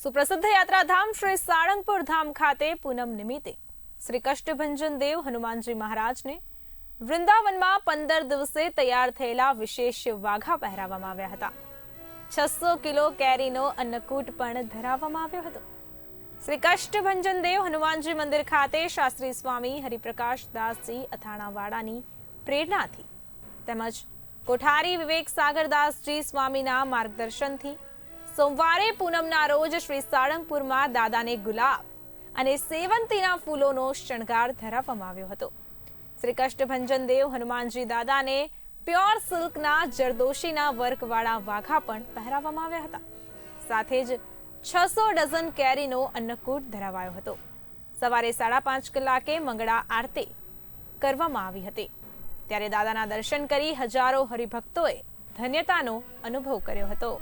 સુપ્રસિદ્ધ યાત્રાધામ શ્રી સાળંગપુર ધામ ખાતે પૂનમ નિમિત્તે શ્રી કષ્ટભંજન દેવ હનુમાનજી મહારાજને વૃંદાવનમાં પંદર દિવસે તૈયાર થયેલા વિશેષ વાઘા પહેરાવવામાં આવ્યા હતા. છસો કિલો કેરીનો અન્નકૂટ પણ ધરાવવામાં આવ્યો હતો. શ્રી કષ્ટભંજન દેવ હનુમાનજી મંદિર ખાતે શાસ્ત્રી સ્વામી હરિપ્રકાશ દાસજી અથાણાવાડાની પ્રેરણાથી તેમજ કોઠારી વિવેક સાગરદાસજી સ્વામીના માર્ગદર્શનથી સોમવારે પૂનમના રોજ શ્રી સાળંગપુરમાં દાદાને ગુલાબ અને સેવંતીના ફૂલોનો શણગાર ધરાવવામાં આવ્યો હતો. શ્રી કષ્ટભંજન દેવ હનુમાનજી દાદાને પ્યોર સિલ્કના જરદોશીના વર્કવાળા વાઘા પણ પહેરાવવામાં આવ્યા હતા. સાથે જ છસો ડઝન કેરીનો અન્નકૂટ ધરાવાયો હતો. સવારે સાડા પાંચ કલાકે મંગળા આરતી કરવામાં આવી હતી. ત્યારે દાદાના દર્શન કરી હજારો હરિભક્તોએ ધન્યતાનો અનુભવ કર્યો હતો.